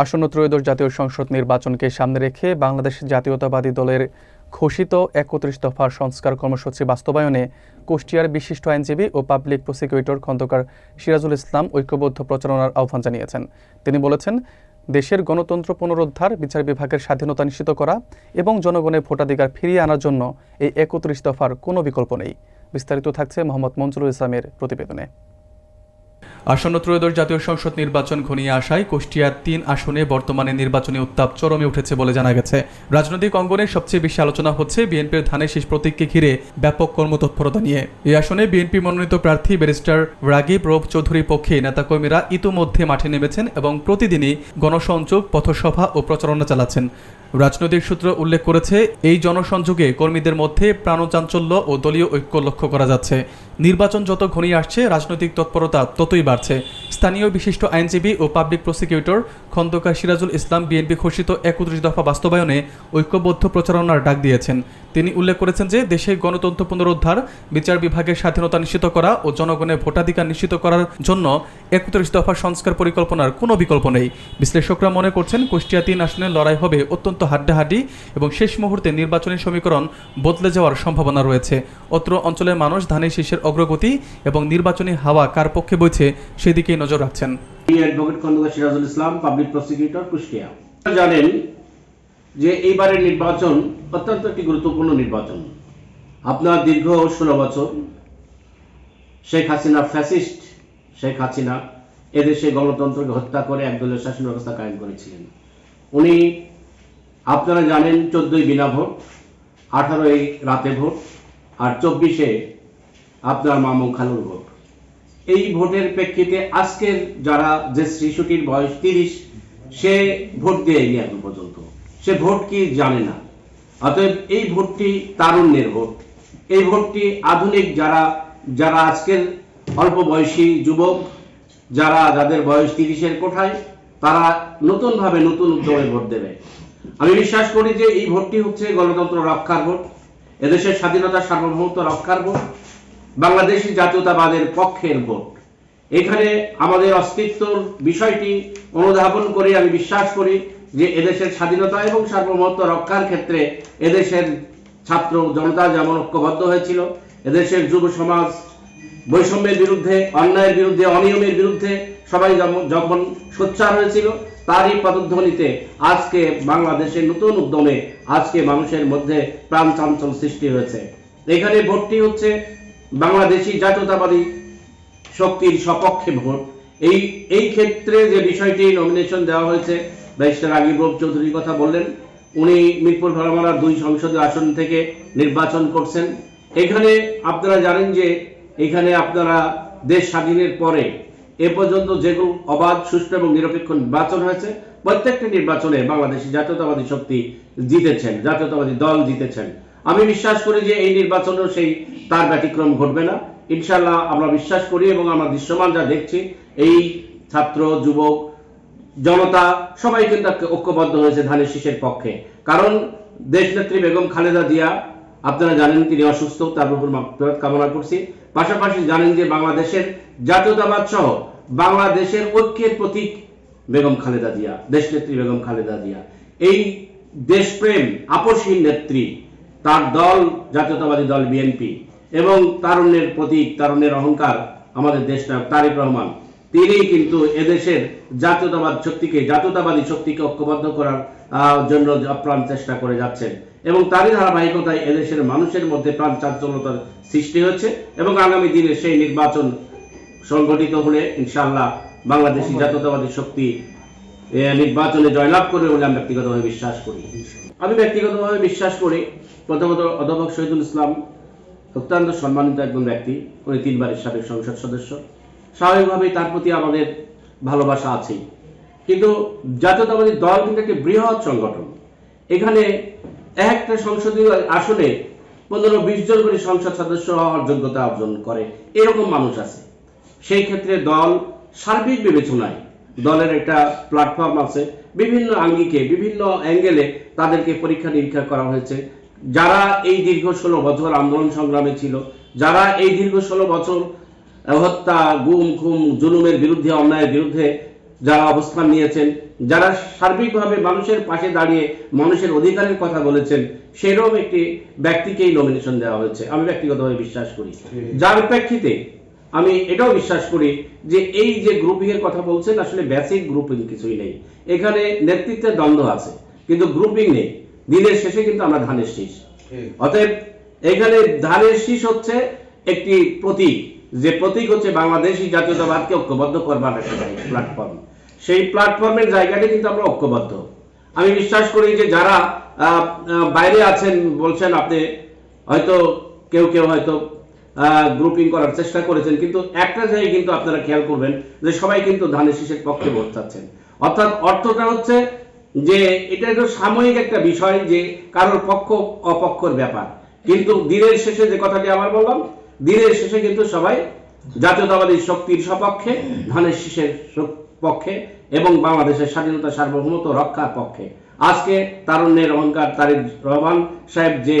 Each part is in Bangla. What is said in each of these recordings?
আসন্ন ত্রয়োদশ জাতীয় সংসদ নির্বাচনকে সামনে রেখে বাংলাদেশ জাতীয়তাবাদী দলের ঘোষিত একত্রিশ দফার সংস্কার কর্মসূচি বাস্তবায়নে কুষ্টিয়ার বিশিষ্ট আইনজীবী ও পাবলিক প্রসিকিউটর খন্দকার সিরাজুল ইসলাম ঐক্যবদ্ধ প্রচারণার আহ্বান জানিয়েছেন। তিনি বলেছেন, দেশের গণতন্ত্র পুনরুদ্ধার, বিচার বিভাগের স্বাধীনতা নিশ্চিত করা এবং জনগণের ভোটাধিকার ফিরিয়ে আনার জন্য এই একত্রিশ দফার কোনো বিকল্প নেই। বিস্তারিত থাকছে মোহাম্মদ মঞ্জুরুল ইসলামের প্রতিবেদনে। আসন্ন ত্রয়োদশ জাতীয় সংসদ নির্বাচন ঘনিয়ে আসায় কুষ্টিয়ার তিন আসনে বর্তমানে নির্বাচনী উত্তাপ চরমে উঠেছে বলে জানা গেছে। রাজনৈতিক অঙ্গনে সবচেয়ে বেশি আলোচনা হচ্ছে বিএনপির ধানের শেষ প্রতীককে ঘিরে ব্যাপক কর্মতৎপরতা নিয়ে। এই আসনে বিএনপি মনোনীত প্রার্থী ব্যারিস্টার রাগিব রৌফ চৌধুরীর পক্ষে নেতাকর্মীরা ইতোমধ্যে মাঠে নেমেছেন এবং প্রতিদিনই গণসংযোগ, পথসভা ও প্রচারণা চালাচ্ছেন। রাজনৈতিক সূত্র উল্লেখ করেছে, এই জনসংযোগে কর্মীদের মধ্যে প্রাণচাঞ্চল্য ও দলীয় ঐক্য লক্ষ্য করা যাচ্ছে। নির্বাচন যত ঘনিয়ে আসছে, রাজনৈতিক তৎপরতা ততই বাড়ছে। স্থানীয় বিশিষ্ট আইনজীবী ও পাবলিক প্রসিকিউটর খন্দকার সিরাজুল ইসলাম বিএনপি ঘোষিত একত্রিশ দফা বাস্তবায়নে ঐক্যবদ্ধ প্রচারণার ডাক দিয়েছেন। তিনি উল্লেখ করেছেন যে দেশে গণতন্ত্র পুনরুদ্ধার, বিচার বিভাগের স্বাধীনতা নিশ্চিত করা ও জনগণের ভোটাধিকার নিশ্চিত করার জন্য একত্রিশ দফা সংস্কার পরিকল্পনার কোনো বিকল্প নেই। বিশ্লেষকরা মনে করছেন কুষ্টিয়া তিন আসনে লড়াই হবে অত্যন্ত হাড্ডাহাড্ডি এবং শেষ মুহূর্তে নির্বাচনী সমীকরণ বদলে যাওয়ার সম্ভাবনা রয়েছে। অত্র অঞ্চলের মানুষ ধানের শীষের অগ্রগতি এবং নির্বাচনী হাওয়া কার পক্ষে বইছে সেদিকেই নজর রাখছেন। জানেন যে এইবারের নির্বাচন অত্যন্ত একটি গুরুত্বপূর্ণ নির্বাচন। আপনার দীর্ঘ ষোলো বছর শেখ হাসিনা ফ্যাসিস্ট, শেখ হাসিনা এদেশে গণতন্ত্রকে হত্যা করে একদলীয় শাসন ব্যবস্থা কায়েম করেছিলেন। উনি, আপনারা জানেন, চোদ্দই বিনা ভোট, আঠারোই রাতে ভোট, আর চব্বিশে আপনার মামু খালুর ভোট। এই ভোটের প্রেক্ষিতে আজকের যারা যে শিশুটির বয়স তিরিশ, সে ভোট দেয়নি এখন পর্যন্ত। সে ভোট কি জানে না। অতএব এই ভোটটি তারুণ্যের ভোট। এই ভোটটি আধুনিক যারা যারা আজকের অল্প বয়সী যুবক, যারা যাদের বয়স তিরিশের কোঠায়, তারা নতুনভাবে নতুন উদ্যোগে ভোট দেবে। আমি বিশ্বাস করি যে এই ভোটটি হচ্ছে গণতন্ত্র রক্ষার ভোট, এদেশের স্বাধীনতা সার্বভৌমত্ব রক্ষার ভোট, বাংলাদেশি জাতীয়তাবাদের পক্ষের ভোট। এখানে আমাদের অস্তিত্বর বিষয়টি অনুধাবন করে, আমি বিশ্বাস করি। যে এদেশের স্বাধীনতা এবং সার্বভৌমত্ব রক্ষার ক্ষেত্রে এদেশের ছাত্র জনতা যেমন ঐক্যবদ্ধ হয়েছিল, এদেশের যুব সমাজ বৈষম্যের বিরুদ্ধে, অন্যায়ের বিরুদ্ধে, অনিয়মের বিরুদ্ধে সবাই যখন সোচ্চার হয়েছিল, তারই পদধ্বনিতে আজকে বাংলাদেশের নতুন উদ্যমে আজকে মানুষের মধ্যে প্রাণ চাঞ্চল সৃষ্টি হয়েছে। এখানে ভোটটি হচ্ছে বাংলাদেশি জাতীয়তাবাদী শক্তির সপক্ষে ভোট। এই এই ক্ষেত্রে যে বিষয়টি নমিনেশন দেওয়া হয়েছে ব্যারিস্টার আগিব চৌধুরীর কথা বললেন। উনি মিরপুর ভরামারার দুই সংসদীয় আসন থেকে নির্বাচন করছেন। এখানে আপনারা জানেন যে এখানে আপনারা দেশ স্বাধীনের পরে এ পর্যন্ত যেগুলো অবাধ, সুষ্ঠু এবং নিরপেক্ষ নির্বাচন হয়েছে। প্রত্যেকটি নির্বাচনে বাংলাদেশি জাতীয়তাবাদী শক্তি জিতেছেন, জাতীয়তাবাদী দল জিতেছেন। আমি বিশ্বাস করি যে এই নির্বাচনেও সেই তার ব্যতিক্রম ঘটবে না। ইনশাল্লাহ আমরা বিশ্বাস করি এবং আমরা দৃশ্যমান যা দেখছি, এই ছাত্র, যুবক জনতা সবাই কিন্তু ঐক্যবদ্ধ হয়েছে ধানের শীষের পক্ষে। কারণ দেশনেত্রী বেগম খালেদা জিয়া, আপনারা জানেন তিনি অসুস্থ, তার উপর কামনা করছি। পাশাপাশি জানেন যে বাংলাদেশের জাতীয়তাবাদ সহ বাংলাদেশের ঐক্যের প্রতীক বেগম খালেদা জিয়া, দেশনেত্রী বেগম খালেদা জিয়া। এই দেশপ্রেম আপসহীন নেত্রী, তার দল, জাতীয়তাবাদী দল বিএনপি এবং তারুণ্যের প্রতীক, তারুণ্যের অহংকার আমাদের দেশটা তারিক রহমান। তিনি কিন্তু এদেশের জাতীয়তাবাদ শক্তিকে জাতীয়তাবাদী শক্তিকে ঐক্যবদ্ধ করার জন্য আপ্রাণ চেষ্টা করে যাচ্ছেন। এবং তারই ধারাবাহিকতায় এদেশের মানুষের মধ্যে প্রাণ চাঞ্চল্যতার সৃষ্টি হচ্ছে এবং আগামী দিনে সেই নির্বাচন সংগঠিত হলে ইনশাআল্লাহ বাংলাদেশি জাতীয়তাবাদী শক্তি নির্বাচনে জয়লাভ করবে বলে আমি ব্যক্তিগতভাবে বিশ্বাস করি। আমি ব্যক্তিগতভাবে বিশ্বাস করি প্রথমত অধ্যাপক শহীদুল ইসলাম অত্যন্ত সম্মানিত একজন ব্যক্তি। উনি তিনবারের সাবেক সংসদ সদস্য। স্বাভাবিকভাবেই তার প্রতি আমাদের ভালোবাসা আছেই। কিন্তু জাতীয়তাবাদী দল কিন্তু একটি বৃহৎ সংগঠন। এখানে একটা সংসদীয় আসনে পনেরো, বিশ জন করে সংসদ সদস্য হওয়ার যোগ্যতা অর্জন করে। এরকম মানুষ আছে। সেই ক্ষেত্রে দল সার্বিক বিবেচনায় দলের একটা প্ল্যাটফর্ম আছে। বিভিন্ন আঙ্গিকে, বিভিন্ন অ্যাঙ্গেলে তাদেরকে পরীক্ষা নিরীক্ষা করা হয়েছে। যারা এই দীর্ঘ ষোলো বছর আন্দোলন সংগ্রামে ছিল, যারা এই দীর্ঘ ষোলো বছর হত্যা গুম খুম জুলুমের বিরুদ্ধে অন্যায়ের বিরুদ্ধে যারা অবস্থান নিয়েছেন যারা সার্বিকভাবে মানুষের পাশে দাঁড়িয়ে মানুষের অধিকারের কথা বলেছেন সেরকম একটি ব্যক্তিকেই নমিনেশন দেওয়া হয়েছে। আমি ব্যক্তিগতভাবে বিশ্বাস করি। যার প্রেক্ষিতে আমি এটাও বিশ্বাস করি যে এই যে গ্রুপিং এর কথা বলছেন আসলে বেসিক গ্রুপিং কিছুই নেই। এখানে নেতৃত্বের দ্বন্দ্ব আছে কিন্তু গ্রুপিং নেই। দিনের শেষে কিন্তু আমরা ধানের শীষ। অতএব এখানে ধানের শীষ হচ্ছে একটি প্রতীক। যে প্রতীক হচ্ছে বাংলাদেশি জাতীয়তাবাদকে ঐক্যবদ্ধ করবার একটা প্ল্যাটফর্ম সেই প্ল্যাটফর্মের জায়গাটি কিন্তু আমরা ঐক্যবদ্ধ। আমি বিশ্বাস করি যে যারা বাইরে আছেন, বলছেন আপনি, হয়তো কেউ কেউ হয়তো গ্রুপিং করার চেষ্টা করেছেন, কিন্তু একটা জায়গায় কিন্তু আপনারা খেয়াল করবেন যে সবাই কিন্তু ধানের শীষের পক্ষে ভোট চাচ্ছেন। অর্থাৎ অর্থটা হচ্ছে যে এটা একটু সাময়িক একটা বিষয় যে কারোর পক্ষ, অপক্ষর ব্যাপার। কিন্তু দিনের শেষে যে কথাটি আবার বললাম দিনের শেষে কিন্তু সবাই জাতীয়তাবাদী শক্তির সপক্ষে ধানের শীষের পক্ষে এবং বাংলাদেশের স্বাধীনতা সার্বভৌমত্ব রক্ষার পক্ষে। আজকে তারুণ্যের অহংকার তারেক রহমান সাহেব যে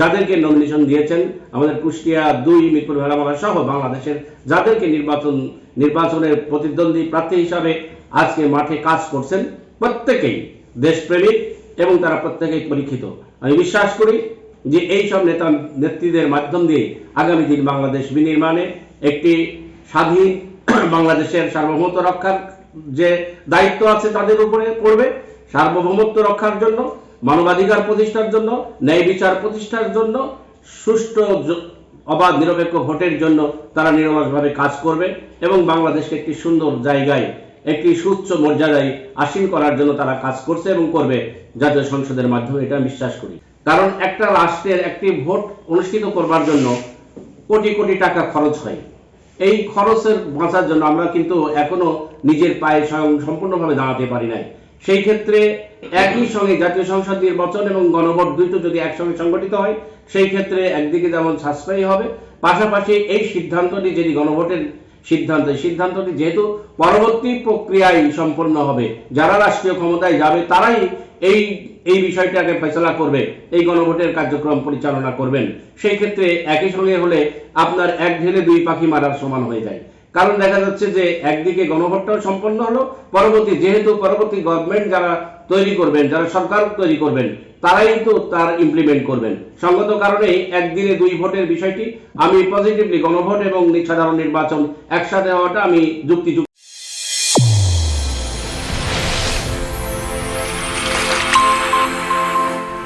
যাদেরকে নমিনেশন দিয়েছেন আমাদের কুষ্টিয়া দুই মিরপুর ভেড়ামালা সহ বাংলাদেশের যাদেরকে নির্বাচন নির্বাচনের প্রতিদ্বন্দ্বী প্রার্থী হিসাবে আজকে মাঠে কাজ করছেন প্রত্যেকেই দেশপ্রেমিক এবং তারা প্রত্যেকেই পরীক্ষিত। আমি বিশ্বাস করি যে এই সব নেতা নেত্রীদের মাধ্যম দিয়ে আগামী দিন বাংলাদেশ বিনির্মাণে একটি স্বাধীন বাংলাদেশের সার্বভৌমত্ব রক্ষার যে দায়িত্ব আছে তাদের উপরে পড়বে। সার্বভৌমত্ব রক্ষার জন্য, মানবাধিকার প্রতিষ্ঠার জন্য, ন্যায় বিচার প্রতিষ্ঠার জন্য, সুষ্ঠু অবাধ নিরপেক্ষ ভোটের জন্য তারা নিরলসভাবে কাজ করবে এবং বাংলাদেশকে একটি সুন্দর জায়গায়, একটি সুচ্চ মর্যাদায় আসীন করার জন্য তারা কাজ করছে এবং করবে। জাতীয় সংসদের মাধ্যমে এটা বিশ্বাস করি। কারণ একটা রাষ্ট্রের একটি ভোট অনুষ্ঠিত করবার জন্য কোটি কোটি টাকা খরচ হয়। এই খরচের বাঁচার জন্য আমরা কিন্তু এখনও নিজের পায়ে স্বয়ং সম্পূর্ণভাবে দাঁড়াতে পারি নাই। সেই ক্ষেত্রে একই সঙ্গে জাতীয় সংসদ নির্বাচন এবং গণভোট দুটো যদি একসঙ্গে সংগঠিত হয়, সেই ক্ষেত্রে একদিকে যেমন সাশ্রয়ী হবে, পাশাপাশি এই সিদ্ধান্তটি যদি গণভোটের সিদ্ধান্ত সিদ্ধান্তটি যেহেতু পরবর্তী প্রক্রিয়ায় সম্পন্ন হবে, যারা রাষ্ট্রীয় ক্ষমতায় যাবে তারাই এই এই বিষয়টাকে ফেসলা করবে, এই গণভোটের কার্যক্রম পরিচালনা করবেন। সেই ক্ষেত্রে একই সঙ্গে হলে আপনার এক ঢেলে দুই পাখি মারার সমান হয়ে যায়। কারণ দেখা যাচ্ছে যে একদিকে গণভোটটাও সম্পন্ন হলো, পরবর্তী যেহেতু পরবর্তী গভর্নমেন্ট যারা তৈরি করবেন, যারা সরকার তৈরি করবেন, তারাই তো তার ইমপ্লিমেন্ট করবেন। সঙ্গত কারণে একদিনে দুই ভোটের বিষয়টি, আমি পজিটিভলি গণভোট এবং সাধারণ নির্বাচন একসাথে হওয়াটা আমি যুক্তিযুক্ত